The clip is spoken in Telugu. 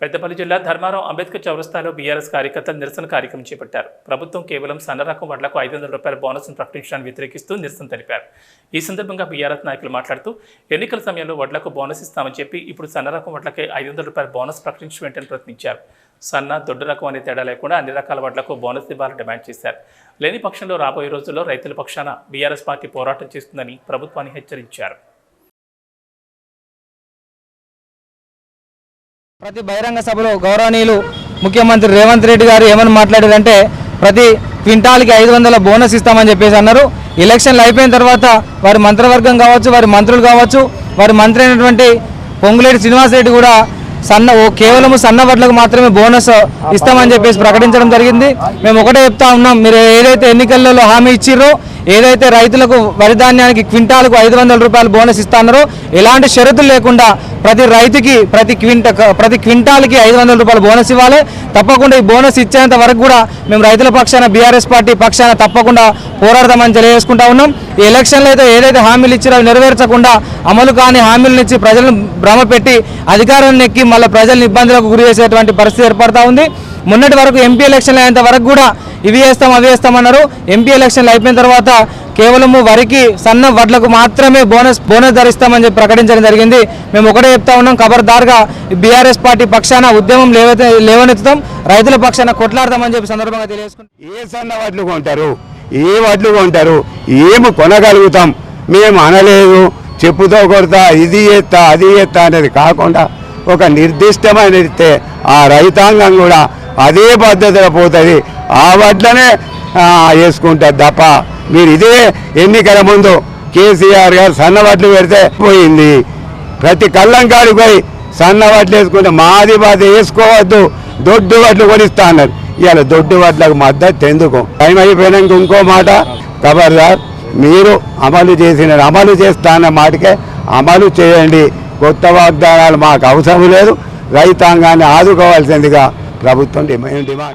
పెద్దపల్లి జిల్లా ధర్మారం అంబేద్కర్ చౌరస్తాలో బీఆర్ఎస్ కార్యకర్తలు నిరసన కార్యక్రమం చేపట్టారు. ప్రభుత్వం కేవలం సన్న రకం వడ్లకు ఐదు వందల రూపాయల బోనస్ను ప్రకటించడాన్ని వ్యతిరేకిస్తూ నిరసన తెలిపారు. ఈ సందర్భంగా బీఆర్ఎస్ నాయకులు మాట్లాడుతూ ఎన్నికల సమయంలో వడ్లకు బోనస్ ఇస్తామని చెప్పి ఇప్పుడు సన్న రకం వడ్లకే ఐదు వందల రూపాయల బోనస్ ప్రకటించి వెంటనే ప్రశ్నించారు. సన్న దొడ్డు రకం అనే తేడా లేకుండా అన్ని రకాల వడ్లకు బోనస్ ఇవ్వాలని డిమాండ్ చేశారు. లేని పక్షంలో రాబోయే రోజుల్లో రైతుల పక్షాన బీఆర్ఎస్ పార్టీ పోరాటం చేస్తుందని ప్రభుత్వాన్ని హెచ్చరించారు. ప్రతి బహిరంగ సభలో గౌరవనీయులు ముఖ్యమంత్రి రేవంత్ రెడ్డి గారు ఏమని మాట్లాడారంటే ప్రతి క్వింటాల్కి ఐదు వందల బోనస్ ఇస్తామని చెప్పేసి అన్నారు. ఎలక్షన్లు అయిపోయిన తర్వాత వారి మంత్రివర్గం కావచ్చు వారి మంత్రులు కావచ్చు వారి మంత్రి అయినటువంటి పొంగులేటి శ్రీనివాసరెడ్డి కూడా సన్న ఓ కేవలం సన్న వడ్లకు మాత్రమే బోనస్ ఇస్తామని చెప్పేసి ప్రకటించడం జరిగింది. మేము ఒకటే చెప్తా ఉన్నాం మీరు ఏదైతే ఎన్నికలలో హామీ ఇచ్చిర్రో ఏదైతే రైతులకు వరి ధాన్యానికి క్వింటాలకు ఐదు వందల రూపాయలు బోనస్ ఇస్తున్నారో ఎలాంటి షరతులు లేకుండా ప్రతి రైతుకి ప్రతి క్వింట ప్రతి క్వింటాల్కి ఐదు వందల రూపాయలు బోనస్ ఇవ్వాలి. తప్పకుండా ఈ బోనస్ ఇచ్చేంత వరకు కూడా మేము రైతుల పక్షాన బీఆర్ఎస్ పార్టీ పక్షాన తప్పకుండా పోరాడదామని తెలియజేసుకుంటా ఉన్నాం. ఈ ఎలక్షన్లో అయితే ఏదైతే హామీలు ఇచ్చారో నెరవేర్చకుండా అమలు కాని హామీలను ఇచ్చి ప్రజలను భ్రమ పెట్టి అధికారాన్ని ఎక్కి మళ్ళీ ప్రజలను ఇబ్బందులకు గురి చేసేటువంటి పరిస్థితి ఏర్పడతా ఉంది. మొన్నటి వరకు ఎంపీ ఎలక్షన్లు అయ్యేంత వరకు కూడా ఇవి వేస్తాం అవి వేస్తామన్నారు ఎంపీ ఎలక్షన్లు అయిపోయిన తర్వాత కేవలము వరికి సన్న వడ్లకు మాత్రమే బోనస్ బోనస్ ధరిస్తామని చెప్పి ప్రకటించడం జరిగింది. మేము ఒకటే చెప్తా ఉన్నాం ఖబర్దార్గా బీఆర్ఎస్ పార్టీ పక్షాన ఉద్యమం లేవతే లేవనెత్తుతాం. రైతుల పక్షాన కొట్లాడతామని చెప్పి సందర్భంగా తెలియజేసుకుంటాం ఏ సన్న వడ్లు కొంటారు? ఏ వడ్లు కొంటారు? ఏమి కొనగలుగుతాం? మేము అనలేదు. చెప్పుతో కొడతా ఇది ఎత్తా అది ఎత్తా అనేది కాకుండా ఒక నిర్దిష్టమైన ఆ రైతాంగం కూడా అదే పద్ధతిలో పోతుంది. ఆ వడ్లనే వేసుకుంటారు తప్ప మీరు ఇదే ఎన్నికల ముందు కేసీఆర్ గారు సన్న వడ్లు పెడితే పోయింది. ప్రతి కళ్ళం కాడికి పోయి సన్న వడ్లు వేసుకుంటే మాది బాధ వేసుకోవద్దు. దొడ్డు వడ్లు కొనిస్తా అన్నారు. ఇవాళ దొడ్డు వడ్లకు మద్దతు ఎందుకు? టైం అయిపోయినాక ఇంకో మాట. ఖబర్దార్ మీరు అమలు చేసిన అమలు చేస్తా అన్న మాటకే అమలు చేయండి. కొత్త వాగ్దానాలు మాకు అవసరం లేదు. రైతాంగాన్ని ఆదుకోవాల్సిందిగా ప్రభుత్వం డిమాండ్